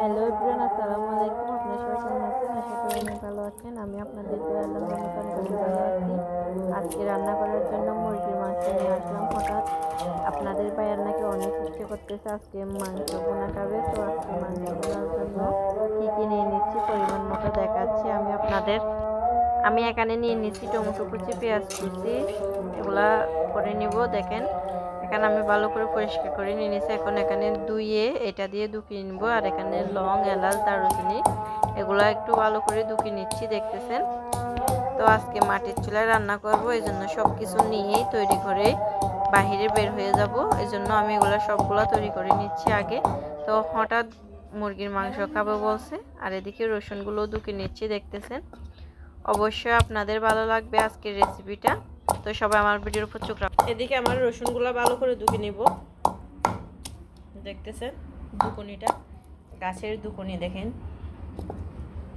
Hello everyone আসসালামু আলাইকুম আপনারা সবাই কেমন আছেন? আশা করি অনেক ভালো আছেন। আমি আপনাদের ভালো আছি। আজকে রান্না করার জন্য মুরগির মাংস নিয়ে আসলাম। হঠাৎ আপনাদের ভাইয়ার নাকি অনেক ইচ্ছে করতেছে আজকে মাংস বোনা খাবে। তো আজকে মাংস বোনার জন্য কী কী নিয়ে নিচ্ছি পরিমাণ মতো দেখাচ্ছি আমি আপনাদের। আমি এখানে নিয়ে নিচ্ছি টমেটো কুচি, পেঁয়াজ কুচি। এগুলা করে নিব, দেখেন। এখানে আমি ভালো করে পরিষ্কার করে নিয়ে নিয়েছি। এখন এখানে দুইয়ে এটা দিয়ে দুকিয়ে নিব। আর এখানে লং এলাচ, দারুচিনি, এগুলো একটু ভালো করে দুকিয়ে নিচ্ছি, দেখতেছেন? তো আজকে মাটির চুলায় রান্না করব, এই জন্য সব কিছু নিয়েই তৈরি করে বাহিরে বের হয়ে যাব। এই জন্য আমি এগুলো সবগুলো তৈরি করে নিচ্ছি আগে। তো হঠাৎ মুরগির মাংস খাব বলছে, আর এদিকে রসুনগুলো দুকে নিচ্ছি, দেখতেছেন? অবশ্যই আপনাদের ভালো লাগবে আজকের রেসিপিটা তো সবাই আমার ভিডিওর উপর চোখ রাখ এদিকে আমার রসুনগুলো ভালো করে দুকে নিব। দেখতেছেন? দুকুনিটা। গাছের দুকুনি দেখেন।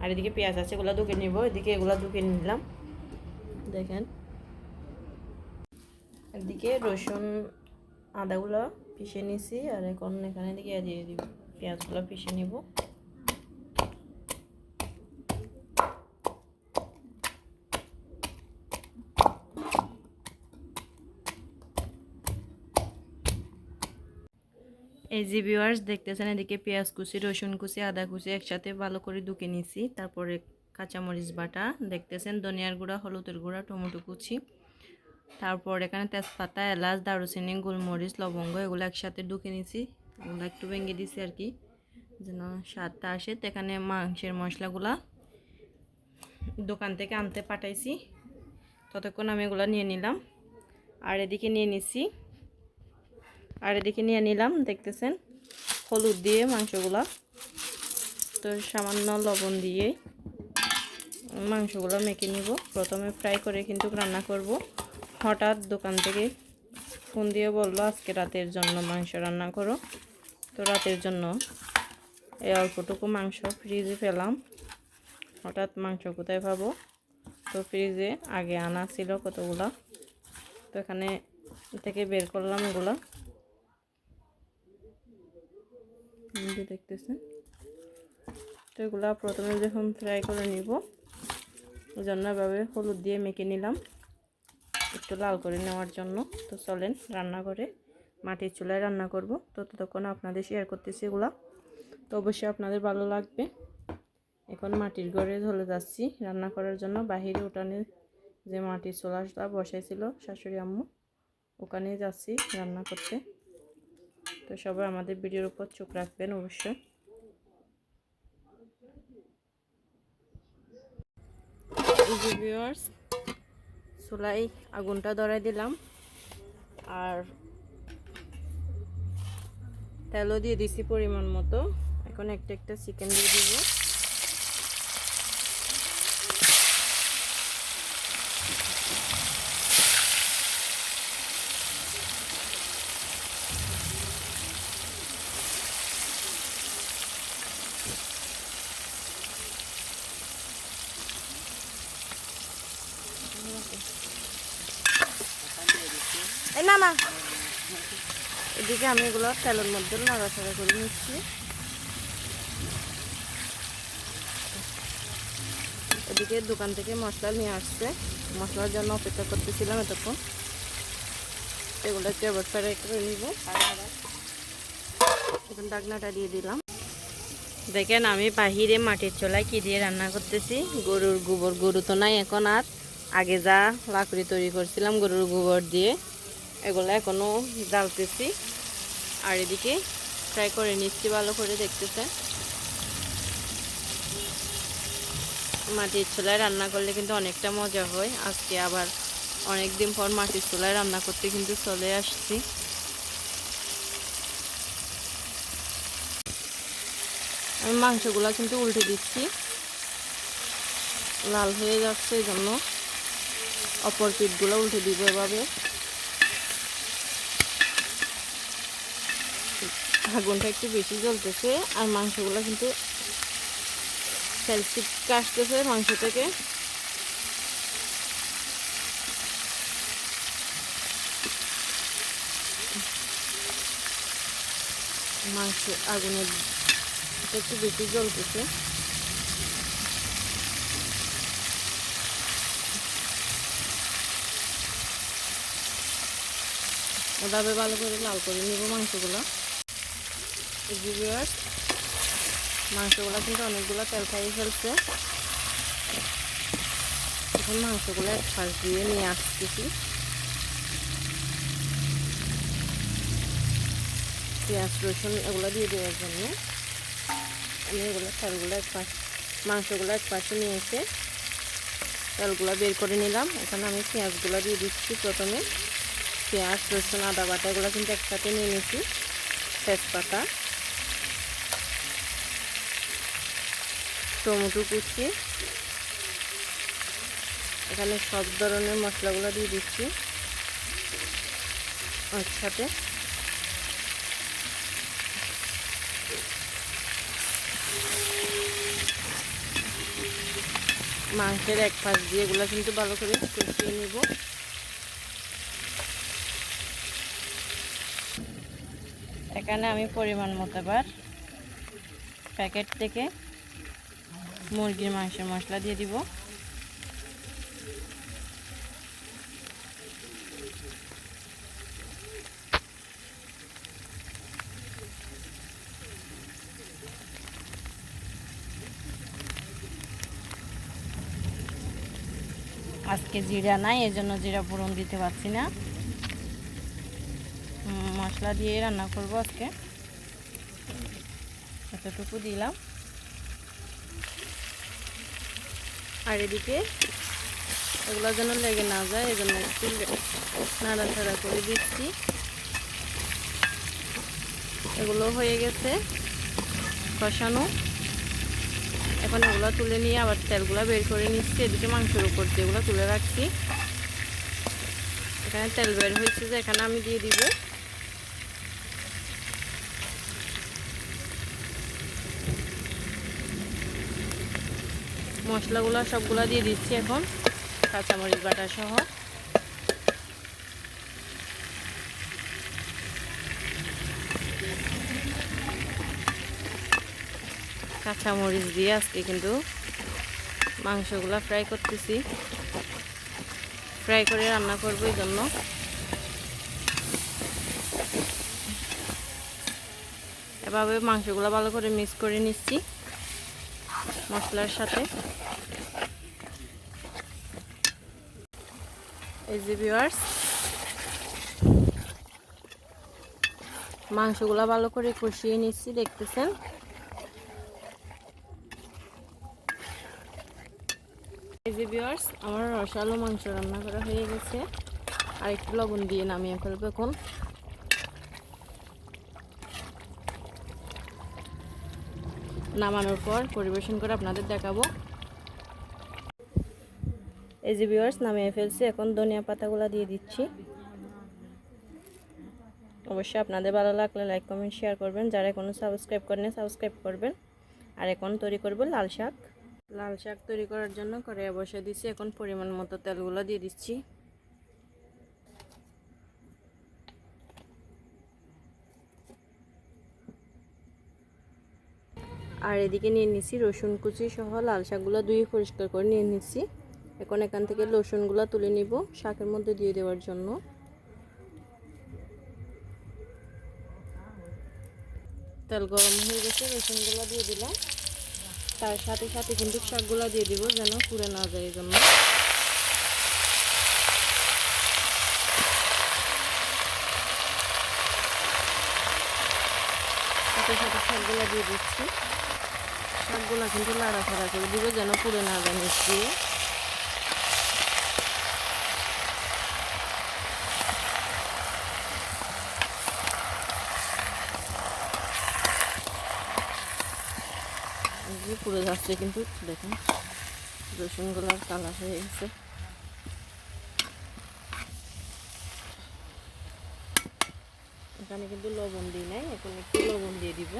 আর এদিকে পেঁয়াজ আছে, এগুলো দুকে নিব। এদিকে এগুলো দুকে নিলাম। দেখেন। এদিকে রসুন আদাগুলো পিষে নিছি, আর এখন এখানে দিকে দিয়ে দিব। পেঁয়াজগুলো পিষে নিব। এই যে ভিউয়ার্স দেখতেছেন, এদিকে পেঁয়াজ কুচি, রসুন কুচি, আদা কুচি একসাথে ভালো করে দুকে নিছি। তারপরে কাঁচামরিচ বাটা, দেখতেছেন ধনিয়ার গুঁড়া, হলুদের গুঁড়া, টমেটো কুচি। তারপর এখানে তেজপাতা, এলাচ, দারুচিনি, গোলমরিচ, লবঙ্গ, এগুলো একসাথে ঢুকে নিছি। এগুলো একটু ভেঙে দিছি আর কি, যেন স্বাদটা আসে। তো এখানে মাংসের মশলাগুলা দোকান থেকে আনতে পাঠাইছি। ততক্ষণ আমি এগুলো নিয়ে নিলাম। আর এদিকে নিয়ে নিছি আর এদিকে নিয়ে নিলাম, দেখতেছেন? হলুদ দিয়ে মাংসগুলা। তো সামান্য লবণ দিয়ে মাংসগুলো মেখে নিব। প্রথমে ফ্রাই করে কিন্তু রান্না করব। হঠাৎ দোকান থেকে ফোন দিয়ে বলল, আজকে রাতের জন্য মাংস রান্না করো। তো রাতের জন্য এই অল্পটুকু মাংস ফ্রিজে ফেলাম হঠাৎ মাংস কোথায় পাবো? তো ফ্রিজে আগে আনা ছিল কতগুলা? তো এখানে থেকে বের করলাম এগুলা দেখতেছেন। তো এগুলা প্রথমে যখন ফ্রাই করে নিব জন্য এভাবে হলুদ দিয়ে মেখে নিলাম। একটু লাল করে নেওয়ার জন্য। তো চলেন রান্না করে, মাটির চুলায় রান্না করব। তো ততক্ষণ আপনাদের শেয়ার করতেছি এগুলা। তো অবশ্যই আপনাদের ভালো লাগবে। এখন মাটির ঘরে চলে যাচ্ছি। রান্না করার জন্য বাহিরে উঠানে যে মাটির চুলাটা বসাইছিল শাশুড়ি আম্মু ওখানে যাচ্ছি রান্না করতে। তো সবাই আমাদের ভিডিওর উপর চোখ রাখবেন অবশ্যই। চুলাই আগুনটা ধরাই দিলাম আর তেলও দিয়ে দিছি পরিমাণ মতো। এখন একটা একটা চিকেন দিয়ে দিব এই না। এদিকে আমি এগুলো তেলের মধ্যে নাড়াচাড়া করে নিচ্ছি। এদিকে দোকান থেকে মশলা নিয়ে আসছে। মশলার জন্য অপেক্ষা করতেছিলাম এতক্ষণ। এগুলোকে এবার ফ্রাই করে নিব। এখন ডাকনাটা দিয়ে দিলাম। দেখেন আমি বাহিরে মাটির চোলায় কি দিয়ে রান্না করতেছি। গরুর গোবর, গরু তো নাই এখন আর। আগে যা লাকড়ি তৈরি করছিলাম গরুর গোবর দিয়ে। এগুলো এখনও জ্বালতেছি। আর এদিকে ফ্রাই করে নিচ্ছি ভালো করে দেখতেছে মাটির চুলায় রান্না করলে কিন্তু অনেকটা মজা হয়। আজকে আবার অনেক দিন পর মাটির চুলায় রান্না করতে কিন্তু চলে আসছি। আমি মাংসগুলো কিন্তু উল্টে দিচ্ছি। লাল হয়ে যাচ্ছে, এই জন্য অপর পিঠগুলো উল্টে দিব এভাবে। আগুনটা একটু বেশি জ্বলতেছে, আর মাংসগুলো কিন্তু সেলসিপ কাটতেছে মাংস থেকে। মাংস আগুনের একটু বেশি জ্বলতেছে। ওভাবে ভালো করে লাল করে নিব মাংসগুলো। মাংসগুলো কিন্তু অনেকগুলো তেল খাইয়ে ফেলছে। এখন মাংসগুলো এক পাশ দিয়ে নিয়ে আসতেছি। পেঁয়াজ, রসুন এগুলো দিয়ে দেওয়ার জন্য আমি এগুলো তেলগুলো এক পাশ, মাংসগুলো এক পাশে নিয়ে এসে তেলগুলো বের করে নিলাম। এখানে আমি পেঁয়াজগুলো দিয়ে দিচ্ছি প্রথমে। পেঁয়াজ, রসুন, আদা বাটা এগুলো কিন্তু একসাথে নিয়ে নিয়েছি তেজপাতা। টমেটো কুচি। এখানে সব ধরনের মশলাগুলো দিয়ে দিচ্ছি। একসাথে। মাংসের এক পাশ দিয়ে এগুলো কিন্তু ভালো করে কষিয়ে নিব। এখানে আমি পরিমাণ মতো প্যাকেট থেকে মুরগির মাংসের মশলা দিয়ে দিব। আজকে জিরা নাই, এজন্য জিরা ফোড়ন দিতে পারছি না। মশলা দিয়ে রান্না করব আজকে। এতটুকু দিলাম। আর এদিকে এগুলো যেন লেগে না যায় এই জন্য একটু নাড়াচাড়া করে দিচ্ছি। এগুলো হয়ে গেছে কষানো। এখন এগুলো তুলে নিয়ে আবার তেলগুলো বের করে নিচ্ছি। এদিকে মাংসের উপর দিয়ে যেগুলো তুলে রাখছি। এখানে তেল বের হয়েছে যে, এখানে আমি দিয়ে দিব। মশলাগুলো সবগুলো দিয়ে দিচ্ছি এখন, কাঁচামরিচ বাটা সহ। কাঁচামরিচ দিয়ে আজকে কিন্তু মাংসগুলো ফ্রাই করতেছি। ফ্রাই করে রান্না করব এই জন্য। এভাবে মাংসগুলো ভালো করে মিক্স করে নিচ্ছি মশলার সাথে। এই যে মাংসগুলো ভালো করে কষিয়ে নিচ্ছি, দেখতেছেন? আমার রসালো মাংস রান্না করা হয়ে গেছে। আর একটু লবণ দিয়ে নামিয়ে ফেলব এখন। নামানোর পর পরিবেশন করে আপনাদের দেখাবো। এই যে ভিউয়ার্স নামিয়ে ফেলছি। এখন ধনিয়া পাতাগুলো দিয়ে দিচ্ছি। অবশ্যই আপনাদের ভালো লাগলে লাইক কমেন্ট শেয়ার করবেন। যারা এখনও সাবস্ক্রাইব করেন সাবস্ক্রাইব করবেন। আর এখন তৈরি করব লাল শাক। লাল শাক তৈরি করার জন্য করে বসে দিচ্ছি। এখন পরিমাণ মতো তেলগুলো দিয়ে দিচ্ছি। আর এদিকে নিয়ে নিচ্ছি রসুন কুচি সহ লাল শাকগুলো ধুয়ে পরিষ্কার করে নিয়ে নিচ্ছি। এখন এখান থেকে রসুনগুলো তুলে নিব শাকের মধ্যে দিয়ে দেওয়ার জন্য। তেল গরম হয়ে গেছে রসুনগুলো দিয়ে দিলাম। তার সাথে সাথে কিন্তু শাকগুলো দিয়ে দিব যেন পুড়ে না যায় এই জন্য সাথে সাথে শাকগুলো দিয়ে দিচ্ছি। শাকগুলো কিন্তু লাড়াছাড়া করে দিব যেন পুড়ে না যায় নিচ পুড়ে যাচ্ছে কিন্তু, দেখুন। রসুনগুলোর কালার হয়ে গেছে। এখানে কিন্তু লবণ দিই নাই, এখন একটু লবণ দিয়ে দিব।